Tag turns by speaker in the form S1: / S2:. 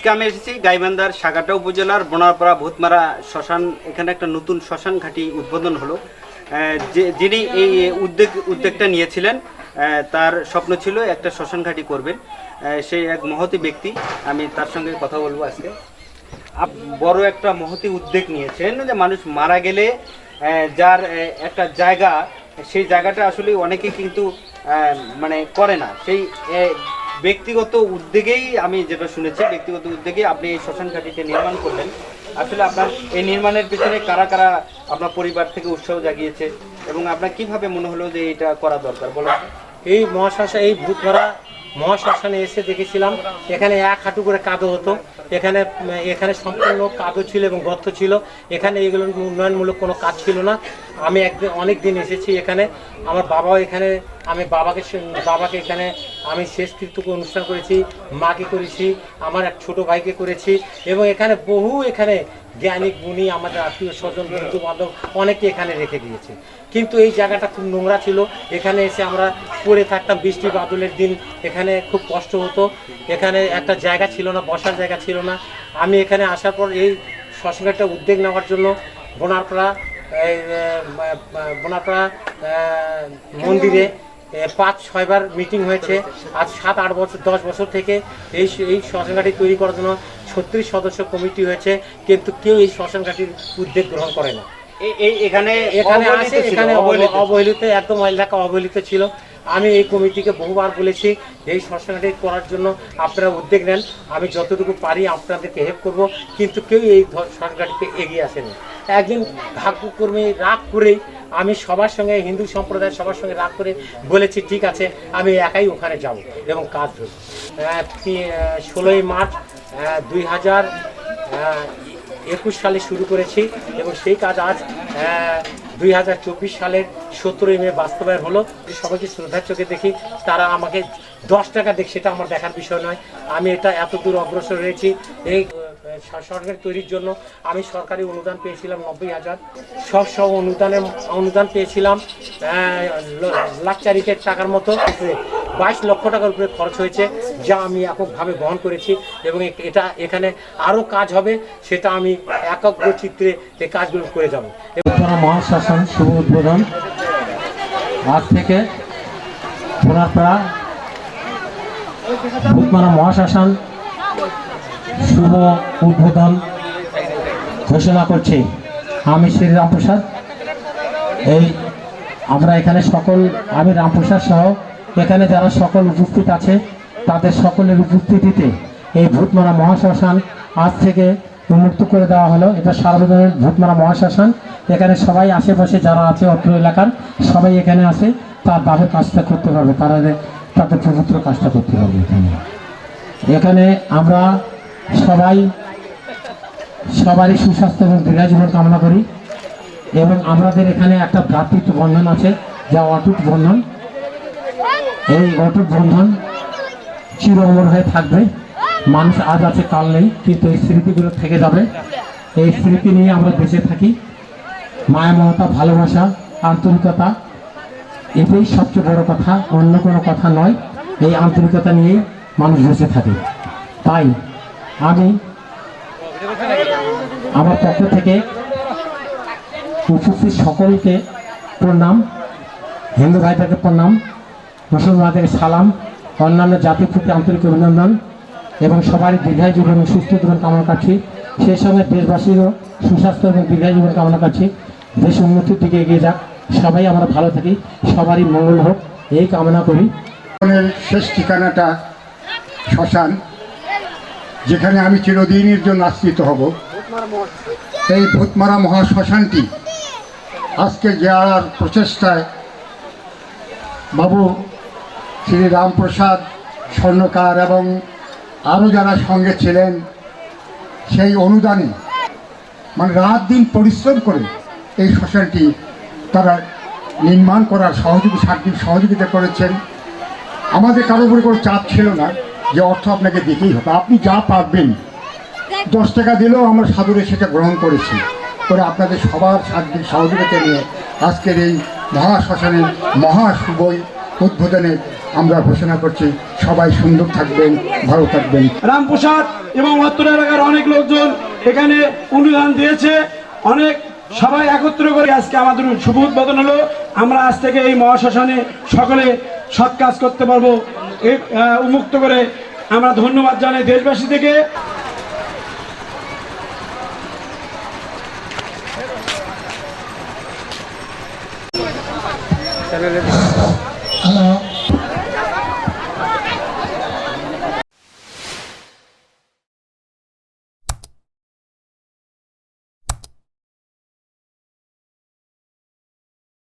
S1: আজকে আমি এসেছি গাইবান্ধার সাগাটা উপজেলার বনারপাড়া ভূতমারা শ্মশান, এখানে একটা নতুন শ্মশান ঘাঁটি উদ্বোধন হলো। যে, যিনি এই উদ্যোগ, উদ্যোগটা নিয়েছিলেন তার স্বপ্ন ছিল একটা শ্মশান ঘাঁটি করবেন। সেই এক মহতি ব্যক্তি, আমি তার সঙ্গে কথা বলব আজকে। বড় একটা মহতি উদ্যোগ নিয়েছেন যে মানুষ মারা গেলে যার একটা জায়গা, সেই জায়গাটা আসলে অনেকে কিন্তু মানে করে না। সেই ব্যক্তিগত উদ্যোগেই আমি যেটা শুনেছি, ব্যক্তিগত উদ্যোগে আপনি এই শ্মশান ঘাটিতে নির্মাণ করলেন। আসলে আপনার এই নির্মাণের পিছনে কারা কারা আপনার পরিবার থেকে উৎসাহ জাগিয়েছে এবং আপনার কীভাবে মনে হলো যে এটা করা দরকার? বলো
S2: এই মহাশ্মশান, এই ভূতভরা মহাশ্মশানে এসে দেখেছিলাম, এখানে এক হাঁটু করে কাঁদো হতো। এখানে এখানে সম্পূর্ণ কাজও ছিল এবং গর্ত ছিল। এখানে এগুলো উন্নয়নমূলক কোনো কাজ ছিল না। আমি একদিন অনেক দিন এসেছি এখানে। আমার বাবাও এখানে, আমি বাবাকে বাবাকে এখানে আমি শেষকৃত্য অনুষ্ঠান করেছি, মাকে করেছি, আমার এক ছোট ভাইকে করেছি এবং এখানে বহু এখানে জ্ঞানী গুণী আমাদের আত্মীয় স্বজন, বন্ধু বান্ধব অনেকে এখানে রেখে দিয়েছে। কিন্তু এই জায়গাটা খুব নোংরা ছিল। এখানে এসে আমরা পড়ে থাকতাম, বৃষ্টি বাদলের দিন। এখানে খুব কষ্ট হতো। এখানে একটা জায়গা ছিল না, বসার জায়গা ছিল না। আমি এখানে আসার পর এই শ্মশানঘাটটা উদ্যোগ নেওয়ার জন্য বোনারপাড়া বোনারপাড়া মন্দিরে পাঁচ, ছয়বার মিটিং হয়েছে। আজ সাত, আট বছর, দশ বছর থেকে এই এই শ্মশানঘাটি তৈরি করার জন্য ছত্রিশ সদস্য কমিটি হয়েছে কিন্তু কেউ এই শ্মশানঘাটির উদ্যোগ গ্রহণ করে না।
S1: এখানে
S2: এখানে
S1: অবহেলিত
S2: এখানে একদম এলাকা অবহেলিত ছিল। আমি এই কমিটিকে বহুবার বলেছি এই শ্মশানটি করার জন্য আপনারা উদ্যোগ নেন। আমি যতটুকু পারি আপনাদেরকে হেল্প করব কিন্তু কেউ এই সরকারটিতে এগিয়ে আসেনি। একদিন ভাগ্যকর্মী রাগ করেই আমি সবার সঙ্গে হিন্দু সম্প্রদায়ের সবার সঙ্গে রাগ করে বলেছি ঠিক আছে আমি একাই ওখানে যাব এবং কাজ ধরব। ষোলোই মার্চ দুই হাজার একুশ সালে শুরু করেছি এবং সেই কাজ আজ দুই হাজার চব্বিশ সালের সতেরোই মে বাস্তবায়ন হলো। সবাইকে শ্রদ্ধার চোখে দেখি, তারা আমাকে দশ টাকা দেখ, সেটা আমার দেখার বিষয় নয়। আমি এটা এত দূর অগ্রসর হয়েছি। এই সরকার তৈরির জন্য আমি সরকারি অনুদান পেয়েছিলাম নব্বই হাজার। সব সব অনুদানের অনুদান পেয়েছিলাম লাখ চারিকের টাকার মতো। বাইশ লক্ষ টাকার উপরে খরচ হয়েছে, যা আমি এককভাবে বহন করেছি এবং এটা এখানে আরও কাজ হবে, সেটা আমি একক চিত্রে এই কাজগুলো করে যাব।
S3: পুরা মহাশাসন শুভ উদ্বোধন। আজ থেকে ভূতমারা মহাশাসন শুভ উদ্বোধন ঘোষণা করছি। আমি শ্রী রামপ্রসাদ। এই আমরা এখানে সকল, আমি রামপ্রসাদ সহ এখানে যারা সকল উপস্থিত আছে, তাদের সকলের উপস্থিতিতে এই ভূতমারা মহাশ্মশান আজ থেকে উন্মুক্ত করে দেওয়া হলো। এটা সার্বজনীন ভূতমারা মহাশ্মশান। এখানে সবাই আশেপাশে যারা আছে, অত্র এলাকার, সবাই এখানে আসে তার দাবের কাজটা করতে পারবে, তারা তাদের পবিত্র কাজটা করতে পারবে এখানে। এখানে আমরা সবাই, সবারই সুস্বাস্থ্য এবং দীর্ঘজীবন কামনা করি। এবং আমাদের এখানে একটা ভ্রাতৃত্ব বন্ধন আছে, যা অটুট বন্ধন। এই অটুট বন্ধন চির অমর হয়ে থাকবে। মানুষ আজ আছে, কাল নেই, কিন্তু এই স্মৃতিগুলো থেকে যাবে। এই স্মৃতি নিয়ে আমরা বেঁচে থাকি। মায়া, মমতা, ভালোবাসা, আন্তরিকতা, এটাই সবচেয়ে বড় কথা, অন্য কোনো কথা নয়। এই আন্তরিকতা নিয়েই মানুষ বেঁচে থাকে। তাই আমি আমার পক্ষ থেকে উপস্থিত সকলকে প্রণাম, হিন্দু ভাইদেরকে প্রণাম। মুসলমান ভাইদেরকে সালাম, অন্যান্য জাতির প্রতি আন্তরিক অভিনন্দন এবং সবারই দীর্ঘায়ু জীবন সুস্থ জীবন কামনা করছি। সেই সঙ্গে দেশবাসীরও সুস্বাস্থ্য এবং দীর্ঘায়ু জীবন কামনা করছি। দেশ উন্নতির দিকে এগিয়ে যাক। সবাই আমরা ভালো থাকি, সবারই মঙ্গল হোক, এই কামনা করি।
S4: শেষ ঠিকানাটা শ্মশান, যেখানে আমি চিরদিনের জন্য আশ্রিত হব। এই ভূতমারা মহাশ্মশানটি আজকে যাওয়ার প্রচেষ্টায় বাবু শ্রী রামপ্রসাদ, স্বর্ণকার এবং আরও যারা সঙ্গে ছিলেন, সেই অনুদানে মানে রাত দিন পরিশ্রম করে এই শ্মশানটি তারা নির্মাণ করার সহযোগী, সার্বিক সহযোগিতা করেছেন। আমাদের কারোর উপরে কোনো চাপ ছিল না যে অর্থ আপনাকে দিতেই হবে। আপনি যা পারবেন, দশ টাকা দিলেও আমরা সাদরে সেটা গ্রহণ করেছি। করে আপনাদের সবার সার্বিক সহযোগিতা নিয়ে আজকের এই মহাশ্মশানের মহাশুভই উদ্বোধনে আমরা ঘোষণা করছি, সবাই সুন্দর থাকবেন, ভালো থাকবেন।
S5: রামপ্রসাদ এবং অত্র এলাকার অনেক লোকজন এখানে অনুদান দিয়েছে। অনেক সবাই একত্র করে আজকে আমাদের শুভ উদ্বোধন হলো। আমরা আজ থেকে এই মহাশ্মশানে সকলে সৎ কাজ করতে পারব। উন্মুক্ত করে আমরা ধন্যবাদ জানাই দেশবাসী থেকে।
S3: Hello。